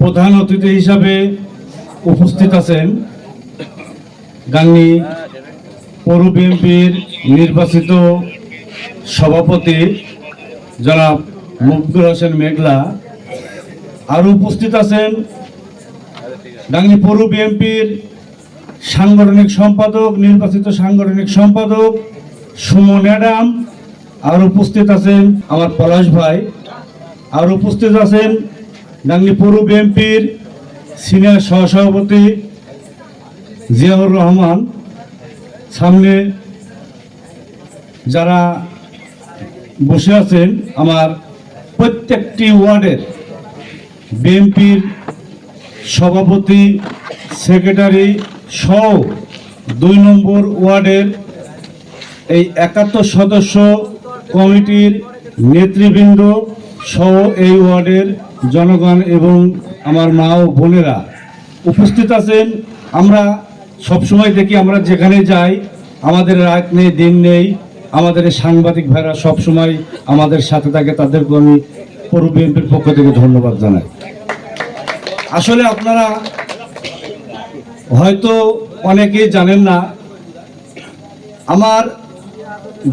প্রধান অতিথি হিসাবে উপস্থিত আছেন গাংনী পৌর বিএনপির নির্বাচিত সভাপতি জনাব মুফদুল হোসেন মেঘলা। আরও উপস্থিত আছেন গাংনী পৌর বিএনপির সাংগঠনিক সম্পাদক, নির্বাচিত সাংগঠনিক সম্পাদক সুমন অ্যাডাম। আর উপস্থিত আছেন আমার পলাশ ভাই। আর উপস্থিত আছেন গাংনী পৌর বিএনপির সিনিয়র সহসভাপতি জিয়াউর রহমান, সামনে যারা বসে আছেন, আমার প্রত্যেকটি ওয়ার্ডের বিএনপির সভাপতি, সেক্রেটারি সহ দুই নম্বর ওয়ার্ডের এই একাত্তর সদস্য কমিটির নেতৃবৃন্দ সহ এই ওয়ার্ডের জনগণ এবং আমার মা ও বোনেরা উপস্থিত আছেন। আমরা সবসময় দেখি আমরা যেখানে যাই, আমাদের রাত নেই, দিন নেই, আমাদের সাংবাদিক ভাইরা সবসময় আমাদের সাথে থাকে তাদেরকে আমি পৌর বিএনপির পক্ষ থেকে ধন্যবাদ জানাই। আসলে আপনারা হয়তো অনেকেই জানেন না, আমার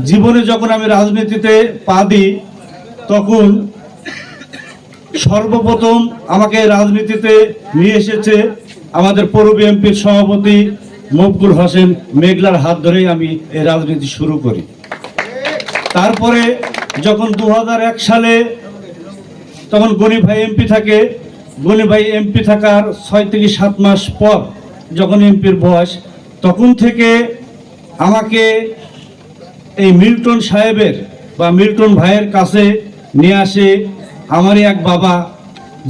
জীবনে যখন আমি রাজনীতিতে পা দিই, তখন সর্বপ্রথম আমাকে রাজনীতিতে নিয়ে এসেছে আমাদের পৌর বিএনপির সভাপতি মকবুল হোসেন মেঘলার হাত ধরেই আমি এই রাজনীতি শুরু করি। তারপরে যখন দু হাজার এক সালে তখন গনি ভাই এমপি থাকে গনি ভাই এমপি থাকার ছয় থেকে সাত মাস পর যখন এমপির বয়স, তখন থেকে আমাকে এই মিল্টন সাহেবের বা মিল্টন ভাইয়ের কাছে নিয়ে আসে আমারই এক বাবা,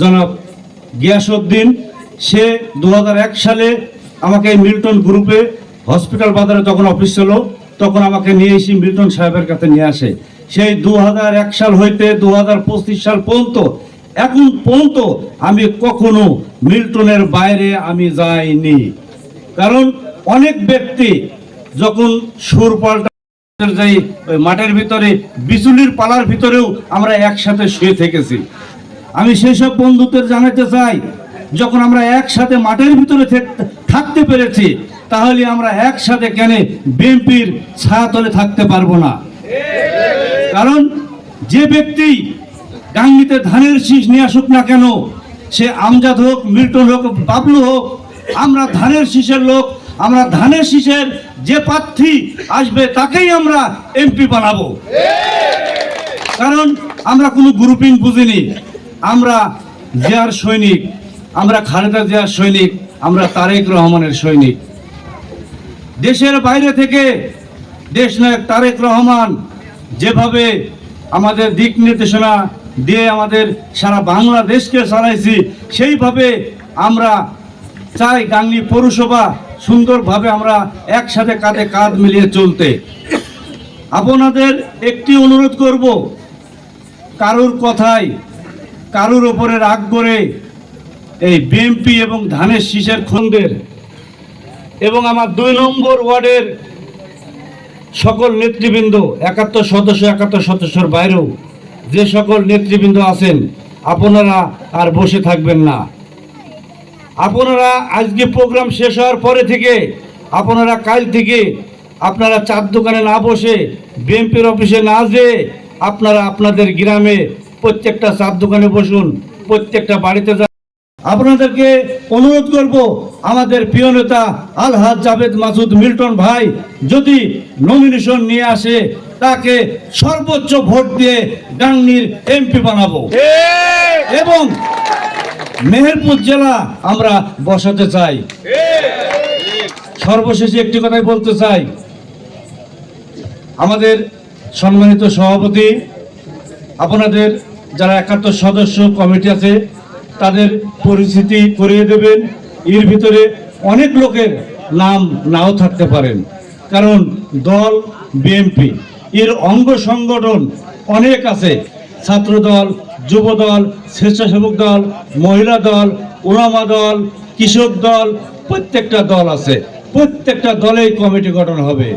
জনাব গিয়াসউদ্দিন, সে দু হাজার এক সালে আমাকে মিল্টন গ্রুপে হসপিটাল বাজারে তখন অফিস ছিল তখন আমাকে নিয়ে এসে মিল্টন সাহেবের কাছে নিয়ে আসে। সেই দু হাজার এক সাল হইতে দু হাজার পঁচিশ সাল পর্যন্ত, এখন পর্যন্ত আমি কখনো মিল্টনের বাইরে আমি যাইনি। কারণ অনেক ব্যক্তি যখন সুর পাল্টা যাই, ওই মাঠের ভিতরে বিচুলির পালার ভিতরেও আমরা একসাথে শুয়ে থেকেছি। আমি সেই সব বন্ধুদের জানাতে চাই, যখন আমরা একসাথে মাঠের ভিতরে থাকতে পেরেছি, তাহলে আমরা একসাথে কেন বিএনপির ছায়াতলে থাকতে পারব না। কারণ যে ব্যক্তি গাঙ্গিতে ধানের শীষ নিয়ে আসুক না কেন, সে আমজাদ হোক, মিল্টন হোক, বাবলু হোক, আমরা ধানের শীষের লোক আমরা ধানের শীষের যে প্রার্থী আসবে, তাকেই আমরা এমপি বানাবো। কারণ আমরা কোনো গ্রুপিং বুঝিনি। আমরা জিয়ার সৈনিক, আমরা খালেদা জিয়ার সৈনিক, আমরা তারেক রহমানের সৈনিক। দেশের বাইরে থেকে দেশ নায়ক তারেক রহমান যেভাবে আমাদের দিক নির্দেশনা দিয়ে আমাদের সারা বাংলাদেশকে চালাইছি, সেইভাবে আমরা চাই গাংনী পৌরসভা সুন্দরভাবে আমরা একসাথে কাঁধে কাঁধ মিলিয়ে চলতে। আপনাদের একটি অনুরোধ করব, কারুর কথায়, কারুর ওপরে রাগ করে এই বিএমপি এবং ধানের শীষের খন্দের এবং আমার দুই নম্বর ওয়ার্ডের সকল নেতৃবৃন্দ, একাত্তর সদস্য, একাত্তর সদস্যর বাইরেও যে সকল নেতৃবৃন্দ আছেন, আপনারা আর বসে থাকবেন না। আপনারা আজকে প্রোগ্রাম শেষ হওয়ার পরে থেকে আপনারা কাল থেকে আপনারা চার দোকানে না বসে বিএমপির অফিসে না যেয়ে আপনারা আপনাদের গ্রামে প্রত্যেকটা চার দোকানে বসুন প্রত্যেকটা বাড়িতে যান। আপনাদেরকে অনুরোধ করব আমাদের প্রিয় নেতা আলহাজ জাভেদ মাসুদ মিল্টন ভাই যদি নমিনেশন নিয়ে আসে তাকে সর্বোচ্চ ভোট দিয়ে গাংনির এমপি বানাবো। এবং মেহেরপুর জেলা আমরা বসাতে চাই। সর্বশেষে একটি কথাই বলতে চাই। আমাদের সম্মানিত সভাপতি, আপনাদের যারা একাত্তর সদস্য কমিটি আছে, তাদের পরিস্থিতি করিয়ে দেবেন। এর ভিতরে অনেক লোকের নাম নাও থাকতে পারেন। কারণ দল বিএনপি এর অঙ্গ সংগঠন অনেক আছে। ছাত্র দল যুব দল স্বেচ্ছাসেবক দল, মহিলা দল ওলামা দল, কৃষক দল, প্রত্যেকটা দল আছে। প্রত্যেকটা দলেই কমিটি গঠন হবে।